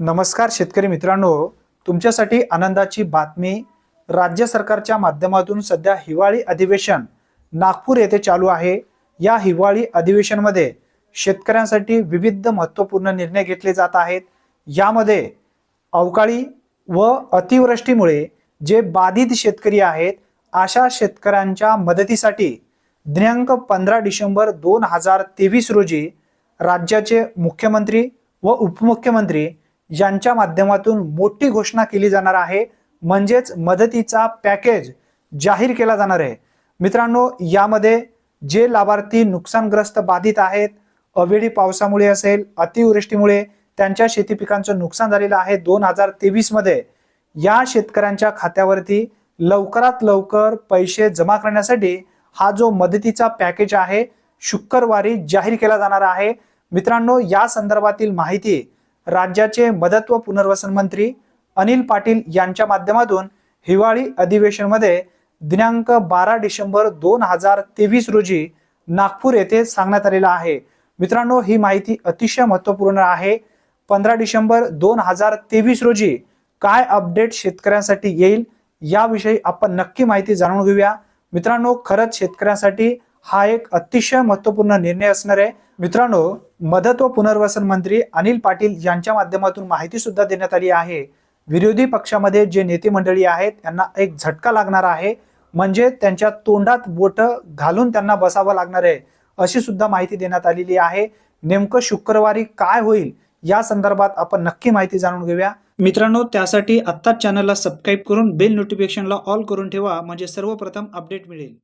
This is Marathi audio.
नमस्कार शेतकरी मित्रांनो. तुमच्यासाठी आनंदाची बातमी. राज्य सरकारच्या माध्यमातून सध्या हिवाळी अधिवेशन नागपूर येथे चालू आहे. या हिवाळी अधिवेशनमध्ये शेतकऱ्यांसाठी विविध महत्त्वपूर्ण निर्णय घेतले जात आहेत. यामध्ये अवकाळी व अतिवृष्टीमुळे जे बाधित शेतकरी आहेत अशा शेतकऱ्यांच्या मदतीसाठी दिनांक पंधरा डिसेंबर दोन हजार तेवीस रोजी राज्याचे मुख्यमंत्री व उपमुख्यमंत्री यांच्या माध्यमातून मोठी घोषणा केली जाणार आहे म्हणजेच मदतीचा पॅकेज जाहीर केला जाणार आहे. मित्रांनो यामध्ये जे लाभार्थी नुकसानग्रस्त बाधित आहेत अवेळी पावसामुळे असेल अतिवृष्टीमुळे त्यांच्या शेती पिकांचं नुकसान झालेलं आहे दोन हजार तेवीसमध्ये. या शेतकऱ्यांच्या खात्यावरती लवकरात लवकर पैसे जमा करण्यासाठी हा जो मदतीचा पॅकेज आहे शुक्रवारी जाहीर केला जाणार आहे. मित्रांनो या संदर्भातील माहिती राज्याचे मदत व पुनर्वसन मंत्री अनिल पाटील यांच्या माध्यमातून हिवाळी अधिवेशनमध्ये दिनांक बारा डिसेंबर दोन हजार तेवीस रोजी नागपूर येथे सांगण्यात आलेला आहे. मित्रांनो ही माहिती अतिशय महत्त्वपूर्ण आहे. पंधरा डिसेंबर दोन हजार तेवीस रोजी काय अपडेट शेतकऱ्यांसाठी येईल याविषयी आपण नक्की माहिती जाणून घेऊया. मित्रांनो खरंच शेतकऱ्यांसाठी हा एक अतिशय महत्त्वपूर्ण निर्णय असणार आहे. मित्रांनो मदत व पुनर्वसन मंत्री अनिल पाटील यांच्या माध्यमातून माहिती सुद्धा देण्यात आली आहे. विरोधी पक्षामध्ये जे नेते मंडळी आहेत त्यांना एक झटका लागणार आहे. म्हणजे त्यांच्या तोंडात बोट घालून त्यांना बसावं लागणार आहे अशी सुद्धा माहिती देण्यात आलेली आहे. नेमकं शुक्रवारी काय होईल या संदर्भात आपण नक्की माहिती जाणून घेऊया. मित्रांनो त्यासाठी आत्ताच चॅनलला सबस्क्राईब करून बेल नोटिफिकेशनला ऑल करून ठेवा म्हणजे सर्वप्रथम अपडेट मिळेल.